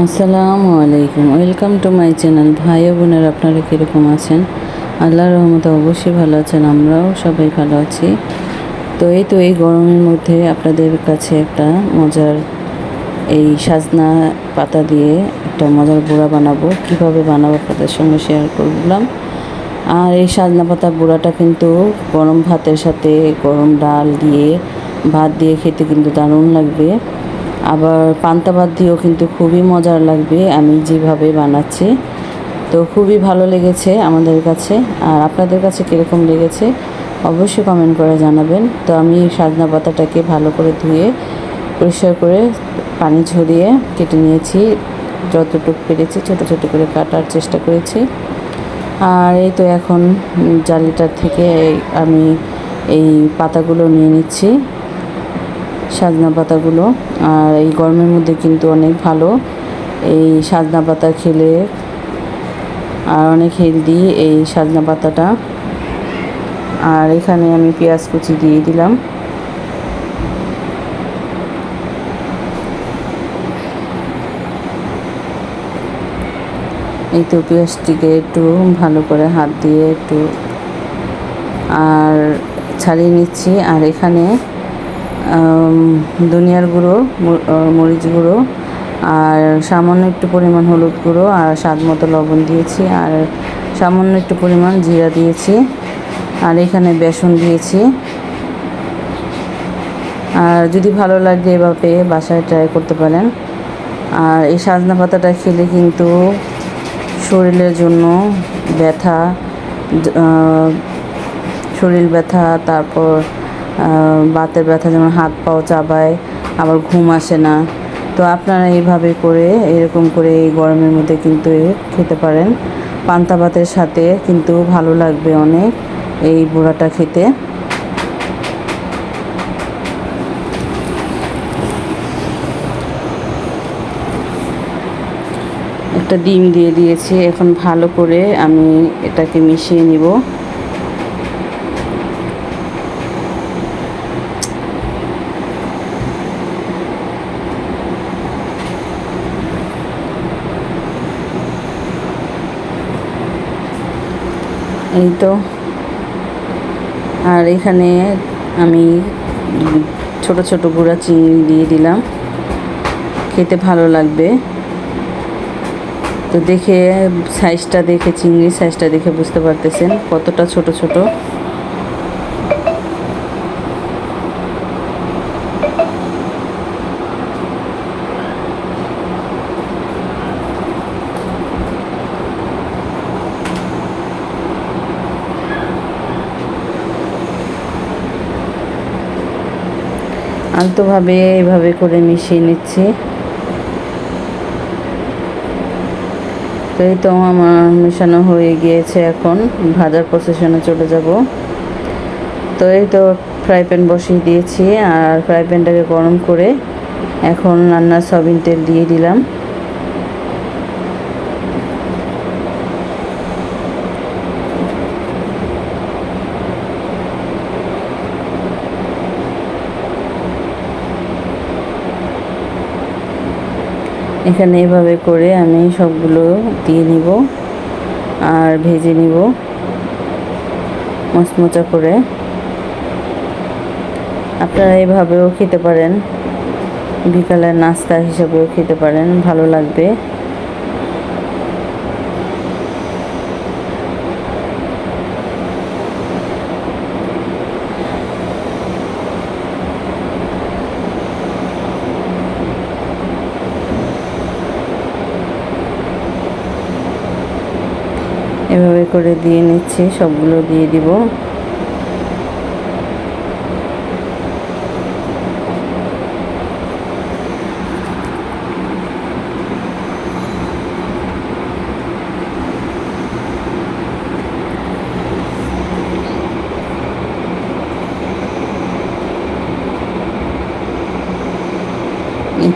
আসসালামু আলাইকুম। Welcome to my channel ভাই বোনের, আপনারা কীরকম আছেন? আল্লাহর রহমতে অবশ্যই ভালো আছেন, আমরাও সবাই ভালো আছি। তো এই তো এই গরমের মধ্যে আপনাদের কাছে একটা মজার এই সাজনা পাতা দিয়ে একটা মজার বুড়া বানাবো। কীভাবে বানাবো আপনাদের সঙ্গে শেয়ার করলাম। আর এই সাজনা পাতা বুড়াটা কিন্তু গরম ভাতের সাথে গরম ডাল দিয়ে, ভাত দিয়ে খেতে কিন্তু দারুণ লাগবে। আবার পান্তা ভাত দিয়েও কিন্তু খুবই মজার লাগবে, আমি যেভাবে বানাচ্ছি। তো খুবই ভালো লেগেছে আমাদের কাছে। আর আপনাদের কাছে কীরকম লেগেছে, অবশ্যই কমেন্ট করে জানাবেন। তো আমি সাজনা পাতাটাকে ভালো করে ধুয়ে, পরিষ্কার করে পানি ঝরিয়ে কেটে নিয়েছি। যতটুকু পেরেছি ছোটো ছোটো করে কাটার চেষ্টা করেছি। আর এই তো এখন জালিটার থেকে আমি এই পাতাগুলো নিয়ে নিচ্ছি। সাজনা পাতাগুলো। আর এই গরমের মধ্যে কিন্তু অনেক ভালো। এই সাজনা পাতা খেলে আর অনেক হেলদি এই সাজনা পাতাটা। আর এখানে আমি পেঁয়াজ কুচি দিয়ে দিলাম। এই তো পেঁয়াজটিকে একটু ভালো করে হাত দিয়ে একটু আর ছাড়িয়ে নিচ্ছি। আর এখানে ধনিয়ার গুঁড়ো মরিচ গুঁড়ো, আর সামান্য একটু পরিমাণ হলুদ গুঁড়ো আর স্বাদ মতো লবণ দিয়েছি, আর সামান্য একটু পরিমাণ জিরা দিয়েছি, আর এখানে বেসন দিয়েছি। আর যদি ভালো লাগে এভাবে বাসায় ট্রাই করতে পারেন। আর এই সাজনা পাতাটা খেলে কিন্তু শরীরের জন্য ব্যথা শরীর ব্যথা, তারপর বাতের ব্যথা যেমন হাত পাও চাবায়, আবার ঘুম আসে না। তো আপনারা এইভাবে করে, এরকম করে এই গরমের মধ্যে কিন্তু খেতে পারেন। পান্তা ভাতের সাথে কিন্তু ভালো লাগবে অনেক এই বুড়াটা খেতে। একটা ডিম দিয়ে দিয়েছি। এখন ভালো করে আমি এটাকে মিশিয়ে নিব। এই তো। আর এখানে আমি ছোট ছোট গুঁড়া চিংড়ি দিয়ে দিলাম। খেতে ভালো লাগবে। তো দেখে সাইজটা দেখে চিংড়ির সাইজটা দেখে বুঝতে পারতেছেন কতটা ছোট ছোট। আলতোভাবে এভাবে করে মিশিয়ে নিচ্ছি। তো এই তো আমার মেশানো হয়ে গিয়েছে এখন, ভাজার প্রসেশনে চলে যাব। তো এই তো ফ্রাই প্যান বসিয়ে দিয়েছি, আর ফ্রাই প্যানটাকে গরম করে এখন রান্নার সয়াবিন তেল দিয়ে দিলাম। এখানে এভাবে করে আমি সবগুলো দিয়ে নিব আর ভেজে নিব মচমচা করে। আপনারা এভাবেও খেতে পারেন। বিকালের নাস্তা হিসাবেও খেতে পারেন, ভালো লাগবে এভাবে করে দিয়ে নিচ্ছি সবগুলো দিয়ে দিব।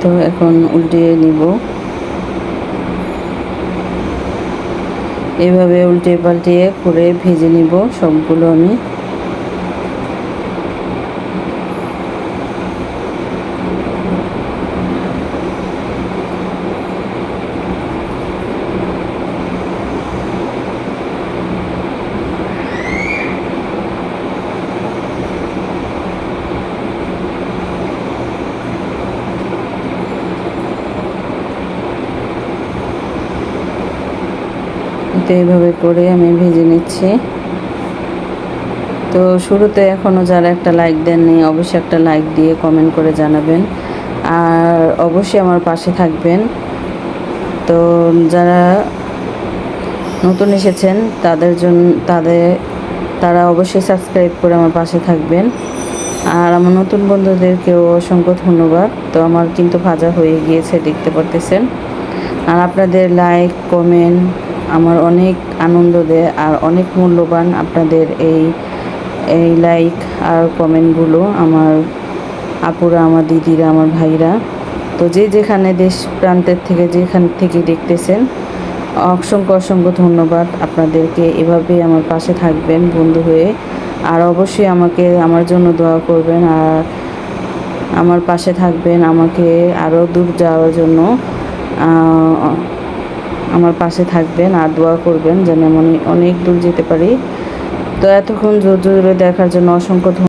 তো এখন উল্টিয়ে নিব। এভাবে উল্টে পাল্টিয়ে করে ভেজে নিব সবগুলো আমি। তো এইভাবে করে আমি ভেজে নিচ্ছি। তো শুরুতে এখনও যারা একটা লাইক দেননি, অবশ্যই একটা লাইক দিয়ে কমেন্ট করে জানাবেন। আর অবশ্যই আমার পাশে থাকবেন। তো যারা নতুন এসেছেন, তাদের জন্য, তাদের, তারা অবশ্যই সাবস্ক্রাইব করে আমার পাশে থাকবেন। আর আমার নতুন বন্ধুদেরকেও অসংখ্য ধন্যবাদ। তো আমার কিন্তু ভাজা হয়ে গিয়েছে, দেখতে পারতেছেন। আর আপনাদের লাইক কমেন্ট আমার অনেক আনন্দ দেয় আর অনেক মূল্যবান আপনাদের এই এই লাইক আর কমেন্টগুলো আমার আপুরা, আমার দিদিরা, আমার ভাইরা। তো যে যেখানে দেশ প্রান্তের থেকে, যেখান থেকে দেখতেছেন, অসংখ্য অসংখ্য ধন্যবাদ আপনাদেরকে। এভাবেই আমার পাশে থাকবেন বন্ধু হয়ে। আর অবশ্যই আমাকে, আমার জন্য দোয়া করবেন আর আমার পাশে থাকবেন আমাকে আরও দূর যাওয়ার জন্য। আমার পাশে থাকবেন আর দোয়া করবেন যেন আমি অনেক দূর যেতে পারি। তো এতক্ষণ জোর জোরে দেখার জন্য অসংখ্য